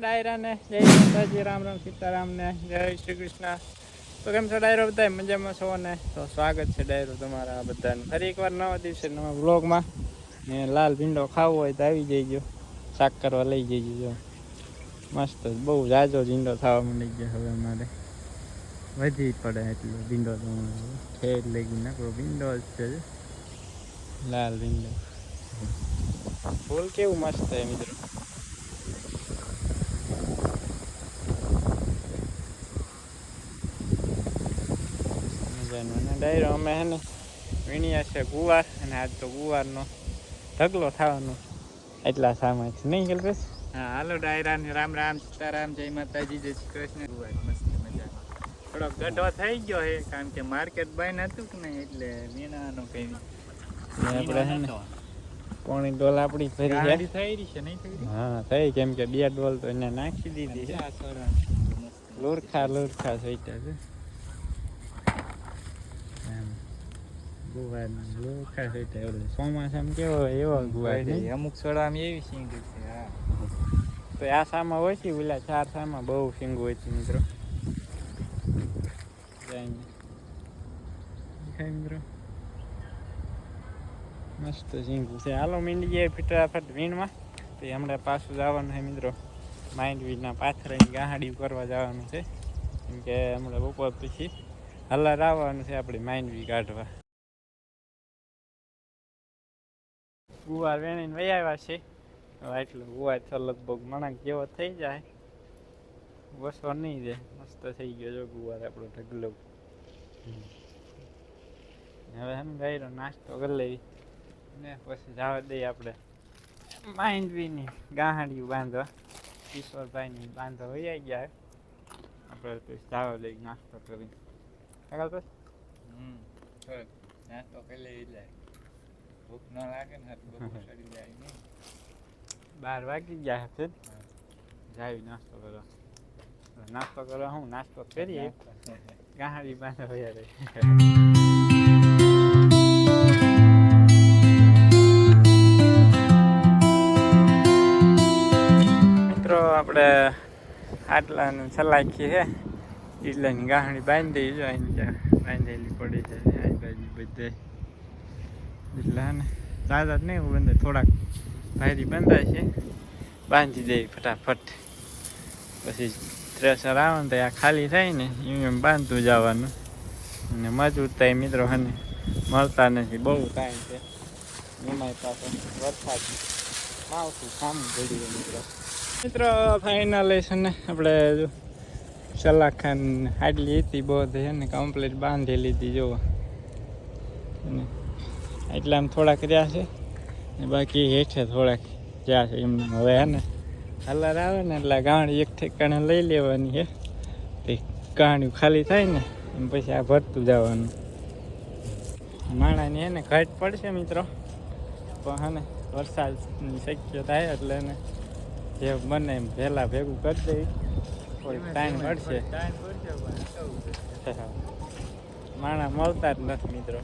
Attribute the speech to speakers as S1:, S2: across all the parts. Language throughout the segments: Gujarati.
S1: ડાયરાને જય માતાજી, રામ રામ સીતારામને, જય શ્રી કૃષ્ણ. તો કેમ છો ડાયરો બધા મજામાં છો ને? તો સ્વાગત છે ડાયરો તમારા બધાને. ફરી એકવાર નવા દિવસે, નવા બ્લોગમાં ને લાલ ભીંડો ખાવો હોય તો આવી જઈજો. શાક કરવા લઈ જઈજો, જો. મસ્ત, બહુ જાજો ઝીંડો થવા માંડી ગયો હવે અમારે. વધી પડે એટલો ભીંડો તો ખેડ લઈ ગઈ નાખો, ભીંડો જ છે લાલ ભીંડો. ફૂલ કેવું મસ્ત છે મિત્રો. મજાનું અને ડાયરો અમે હે ને વીણ્યા છે ગુવાર અને આજ તો ગુવારનો ઢગલો થવાનો. એટલા સામાન છે નહીં કલ્પેશ
S2: હા હાલો ડાયરા ને રામ રામ સીતારામ જય માતાજી જય શ્રી કૃષ્ણ. હોય મસ્ત મજા થોડોક ગઢો થઈ ગયો છે કારણ કે માર્કેટ બંધ હતું કે નહીં એટલે મેનાનો કંઈ
S1: આપણે હે ને પોણી ડોલ આપણી
S2: ગાડી
S1: છે
S2: થઈ રહી છે નહીં થઈ
S1: હા થઈ કેમ કે બે ડોલ તો એને નાખી દીધી છે. લુરખા લુરખા સોઈટા છે એમ ગુવાર લુરખા સોઈટા ઓલે ચોમાસામાં કેવો એવો ગુવાર નહીં?
S2: અમુક સોડામાં એવી સિંગ છે હા.
S1: તો આ સામાં છે ઓલા ચાર સામાં? બહુ સિંગ હોય છે મિત્રો. દેખાય મિત્રો. મસ્ત સિંગું છે. હાલો મીંડી જાય ફટાફટ વીણમાં તો હમણાં પાછું જવાનું છે મિત્રો. માઇન્ડવી ના પાથરાની ગાહાડી કરવા જવાનું છે. કેમ કે હમણાં બપોર પછી હલાર આવવાનું છે આપણે માઇન્ડવી કાઢવા. ગુવાર વેણીને વહી આવ્યા છે. એટલું ગુવાર તો લગભગ મણાક જેવો થઈ જાય. વસો નહીં જાય મસ્ત થઈ ગયો જો ગુવાર આપણો ઢગલો. હવે એમ ગાયરો નાસ્તો કરી લેવી ને પછી જવા દઈએ આપણે. માંડવીની ગાહડિયું બાંધવા. ઈશ્વરભાઈની બાંધવા વહી ગયા આપણે પછી જવા દઈએ નાસ્તો કરી
S2: નાસ્તો કરી લેવી એટલે. ભૂખ ન લાગે ને બપોર ચડી જાય નહીં.
S1: બાર વાગી ગયા છે જાય નાસ્તો કરો. નાસ્તો કરવા હું નાસ્તો કરીએ. ગાહડી બાંધો વયા રહી. મિત્રો આપણે આટલાનું સલાખી છે એટલાની ગાહડી બાંધી જો અહીં બાંધેલી પડી છે આ બાજુ બધે. એટલે ને દાદા નહીં બંધ થોડાક ભારી બંધાય છે. બાંધી દે ફટાફટ. પછી થ્રેસર આવે ને આ ખાલી થાય ને એમ એમ બાંધતું જવાનું. અને મજૂર થાય મિત્રો, હને મળતા નથી, બહુ કાંઈ છે. એમાંય પાસે વરસાદ માવઠું સામું પડી મિત્રો. મિત્રો ફાઇનલ છે ને, આપણે જો સલાખાન હાડલી હતી બહુ છે ને કમ્પ્લીટ બાંધી લીધી જોવા અને એટલે આમ થોડાક રહ્યા છે. ને બાકી હેઠે થોડાક જ્યાં છે. એમ હવે હે ને કલર આવે ને એટલે ગાણી એક ઠેકાણે લઈ લેવાની છે તે ગાણ્યું ખાલી થાય ને એમ પછી આ ભરતું જવાનું. માણાની એને ઘટ પડશે મિત્રો. પણ હે ને વરસાદની શક્યતા થાય એટલે એને જે બને એમ વહેલા ભેગું કરી દઈ થોડીક ટાઈમ મળશે.
S2: પડશે?
S1: માણા મળતા જ નથી મિત્રો.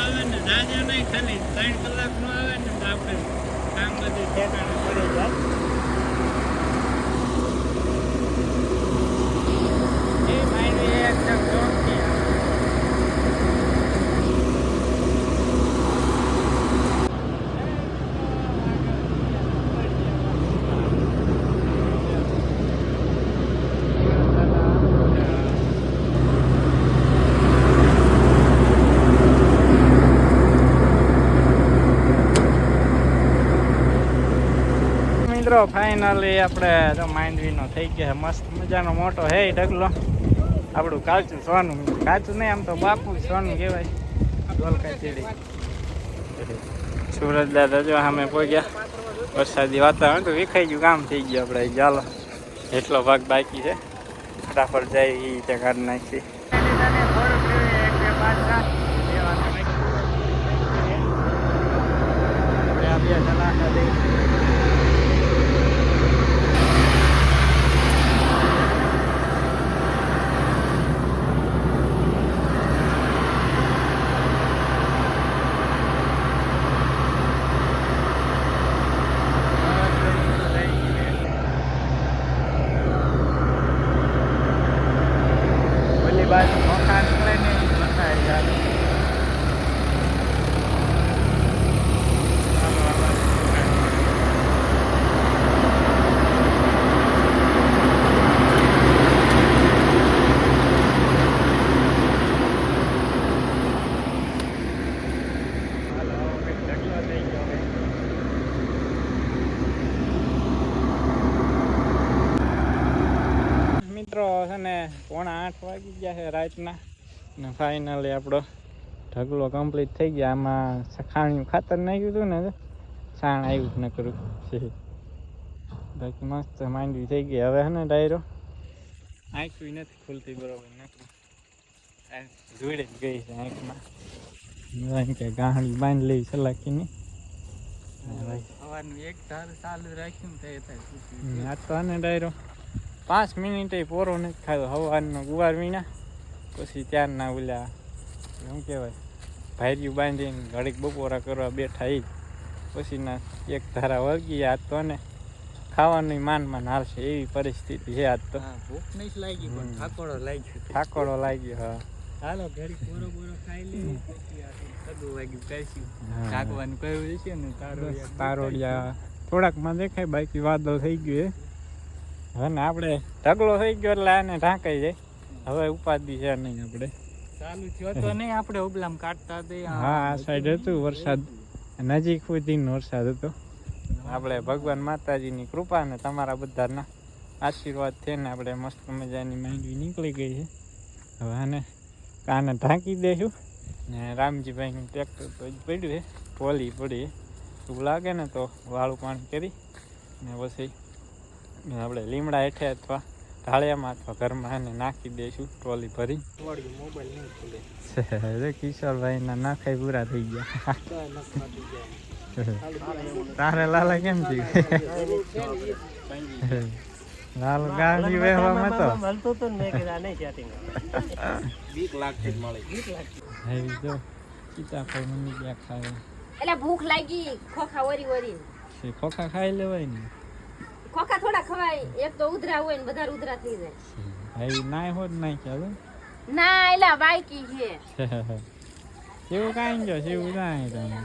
S1: આવે ને, જાજો નહીં ખાલી, ત્રણ કલાક નો આવે ને, આપણે કામ બધું ઠેકાણે પડી એ મારી એકદમ ચોખ્ખી આવે. મિત્રો ફાઇનલી આપણે માંડવીનો થઈ ગયા મસ્ત મજાનો મોટો હે ઢગલો. આપણું કાચું સોનું. કાચું નહીં, આમ તો બાપુ સોનું કહેવાય. ગોલકા ચીડી. સુરજ દાદા જો સામે પહોંચ્યા વરસાદી વાતાવરણ તો વિખાઈ ગયું, કામ થઈ ગયું આપણે. ચાલો એટલો ભાગ બાકી છે, ફટાફટ જાય એ રીતે કાઢી નાખી આપણે આ બે જણાના દઈ ઓલી બાજુ મોખા નીકળે ને ઈ બતાવી જાય. હાલો, હાલો. હાલો, હવે ઢગલો થઈ ગયો હવે. મિત્રો છે ને પોણા આઠ વાગી ગયા છે રાતના. ને ફાઇનલી આપણો ઢગલો કમ્પ્લીટ થઈ ગયા. આમાં ખાણિયું ખાતર નાખ્યું હતું ને સાણ આવ્યું ન કરું બાકી મસ્ત માંડવી થઈ ગઈ. હવે ને ડાયરો આંખી નથી ખુલતી બરોબર નથી. જોડે જ ગઈ છે આંખમાં. કે ગાહડી બાંધી લઈ સલાકીની
S2: સવારનું એક ધાર ચાલુ રાખ્યું ને તો
S1: આ આને ડાયરો. પાંચ મિનિટે પોરો નથી ખાધો. હવાનો ગુવાર વીણા પછી ત્યારના ઓલા શું કહેવાય ભાર્યું બાંધીને ઘડીક બપોરા કરવા બેઠા એ પછીના એક ધારા વળગી આજ તો ને ખાવાની માન માન હાલશે. એવી પરિસ્થિતિ છે આજ તો.
S2: ભૂખ નહીં લાગી પણ. ઠાકોરો લાગ્યો.
S1: લાગ્યો હા.
S2: હાલો ઘડી પોરો પોરો ખાઈ લઈએ પછી આ વાગ્યું કહીશું
S1: હા.
S2: કહ્યું છે ને તારો
S1: બસ તારોડિયા થોડાકમાં દેખાય બાકી વાદળ થઈ ગયું એ હવે ને આપણે ઢગલો થઈ ગયો એટલે આને ઢાંકાઈ જાય. હવે ઉપાધિ છે નહીં આપણે.
S2: ચાલુ થયો તો નહીં આપણે ઉબલામ કાઢતા હતા
S1: હા આ સાઈડ હતું વરસાદ. નજીક સુધીનો વરસાદ હતો. આપણે ભગવાન માતાજીની કૃપા ને તમારા બધાના આશીર્વાદ થઈને આપણે મસ્ત મજાની માંડવી નીકળી ગઈ છે. હવે આને કાને ઢાંકી દઈશું ને રામજીભાઈનું ટ્રેક્ટર તો જ પડ્યું છે. પોલી પડી છે. એવું લાગે ને તો વાળું પાણી કરી. ને પછી આપણે લીમડા હેઠે અથવા ઢાળિયામાં અથવા ઘરમાં એને નાખી દઈશું ટ્રોલી ભરી.
S2: મોબાઈલ
S1: કિશોરભાઈના નાખાઈ પૂરા થઈ ગયા. તારે લાલા કેમ થયું લાલ ગાડી વહેવામાં તો. આવી જો સીતાફળ મમ્મી ગયા ખાવે?
S3: એટલે ભૂખ લાગી ખોખા વરી વરી.
S1: ખોખા ખાઈ લેવાય ને.
S3: ખોખા થોડા ખવાય એક તો ઉધરા હોય ને બધા ઉધરા થઈ જાય.
S1: આવી નાય હોત નાય ચાલે
S3: ના એલા બાઈકી છે.
S1: એવું કાંઈ જો એવું નાય તમે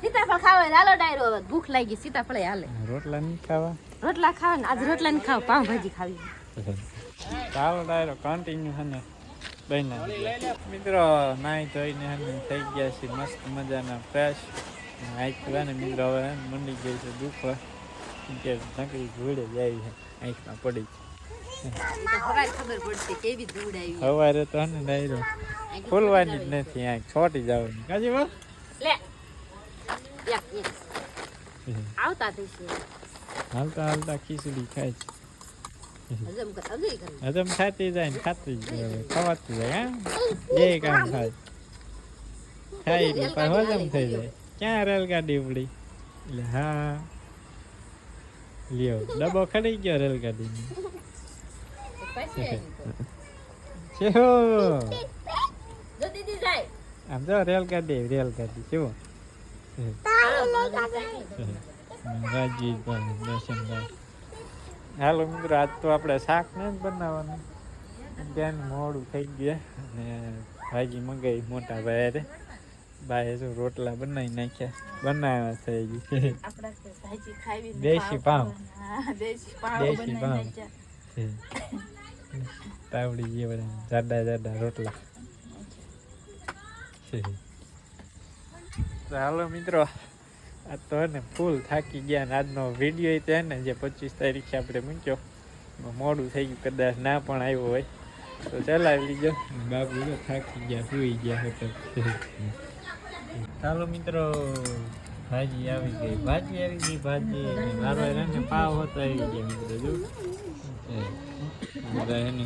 S3: સીતાફળ ખાવા લાલો ડાયરો હવે ભૂખ લાગી સીતાફળ હાલે.
S1: રોટલા નહીં ખાવા?
S3: રોટલા ખાવા ને આજ રોટલા નહીં ખાવ પાવભાજી ખાવી.
S1: ચાલો ડાયરો કન્ટિન્યુ હને ને. બહેના મિત્રો નાઈ ધોઈને થઈ ગયા છે મસ્ત મજાના ફ્રેશ આંખ ને મિત્રો હવે મંડી ગઈ છે દુખવા કે નકરી જોડે જાય છે આંખમાં પડી
S3: આવી.
S1: સવારે તો ડાયરો. ખોલવાની જ નથી આંખ છોટી જવાની. કાજી બા
S3: લે. આવતા થઈશે.
S1: હાલતા હાલતા ખીચડી ખાય છે.
S3: હજમ
S1: ખાતી જાય ને ખાતી જાય હવે જાય હા? એ કામ થાય. ખાઈ હજમ થઈ જાય. ક્યાં રેલગાડી ઉપડી? એટલે હા. લ્યો ડબ્બો ખડી ગયો
S3: જાય.
S1: આમ જો રેલગાડી આવી, રેલગાડી શું રાજીવભાઈ દર્શનભાઈ હાલો મિત્રો આજ તો આપણે શાક ને જ બનાવવાનું. ત્યાં મોડું થઈ ગયા અને ભાજી મંગાવી મોટા ભાઈ ભાઈએ શું રોટલા બનાવી નાખ્યા. બનાવ્યા થઈ ગયું
S4: આપણા ખાવી
S1: દેશી
S4: પાવ. દેશી પાવ
S1: દેશી. તાવડી જેવા જાડા જાડા રોટલા. હાલો મિત્રો આ તો ને ફૂલ થાકી ગયા ને આજનો વીડિયો તે ને જે પચીસ તારીખે આપણે મૂક્યો. મોડું થઈ ગયું કદાચ ના પણ આવ્યો હોય. તો ચલાવી લીજો બાપુ થાકી ગયા સુઈ ગયા હતા. ચાલો મિત્રો ભાજી આવી ગઈ ભાજી આવી ગઈ ભાજી. મારો એને પાવ હતો આવી ગયા મિત્રો જો. બધા એને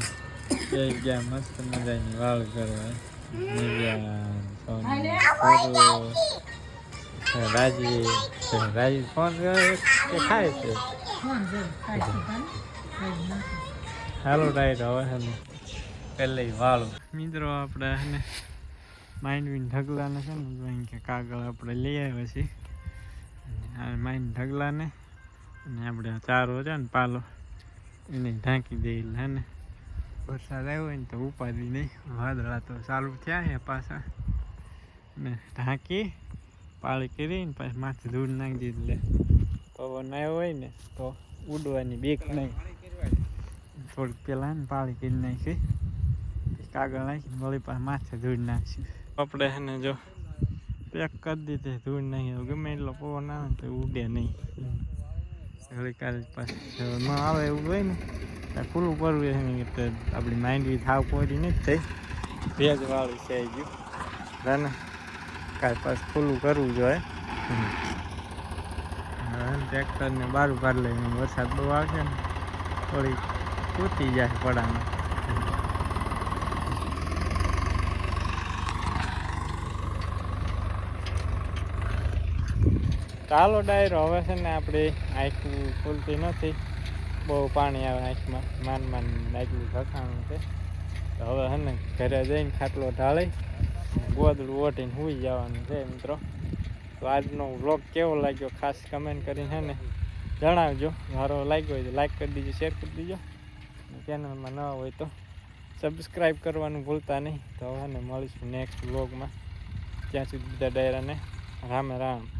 S1: જઈ ગયા મસ્ત મજાની વાળ કરવા. રાજી રાજી ફોન કે ખાય છે? હાલો ડાયટ હવે પહેલે વાળું મિત્રો આપણે છે માઇન્ડ ઢગલાને છે ને ડ્રોઈંગ કે કાગળ આપણે લઈ આવ્યા છીએ. અને આ માઇન્ડ ઢગલાને અને આપણે ચારો છે ને, પાલો. એને ઢાંકી દઈએ હે ને. વરસાદ આવ્યો હોય ને તો ઉપાડી નહીં વાદળા તો ચાલુ થયા છે પાછા. ને ઢાંકી, પાળી કરીને પછી માથે ધૂળ નાખી દીધી. એટલે પવન આવ્યો હોય ને, તો ઉડવાની બેક નહીં. થોડીક પહેલાં ને પાળી કરી નાખી. કાગળ નાખી વળી પાસે માથે ધૂળ નાખશું આપણે એને જો પેક કરી દીધી, ધૂળ નહીં ગમે એટલો પવન આવે તો ઉડે નહીં. કાલે પાછી ન આવે એવું હોય ને ત્યાં ખુલ્લું કરવું છે ને તો આપણી બી થાવ કોરી નથી થઈ. ભેજવાળું છે ગયું ને કાલે પાછું ખુલ્લું કરવું જોઈએ ટ્રેક્ટરને બારું કાઢી લઈને વરસાદ બહુ આવશે ને થોડી કૂતી જાય પડામાં. ચાલો ડાયરો હવે છે ને આપણે આંખ ખુલતી નથી. બહુ પાણી આવે આંખમાં. માન માન આટલું ઘખાણું છે. તો હવે છે ને ઘરે જઈને ખાટલો ઢાળી, ગોદડું ઓઢીને સૂઈ જવાનું છે મિત્રો. તો આજનો વ્લોગ કેવો લાગ્યો ખાસ કમેન્ટ કરીને છે ને જણાવજો. મારો લાગ્યો હોય તો લાઈક કરી દીજો શેર કરી દીજો. ચેનલમાં ન હોય તો સબસ્ક્રાઈબ કરવાનું ભૂલતા નહીં. તો હવે ને મળીશું નેક્સ્ટ વ્લોગમાં. ત્યાં સુધી બધા ડાયરાને રામે રામ.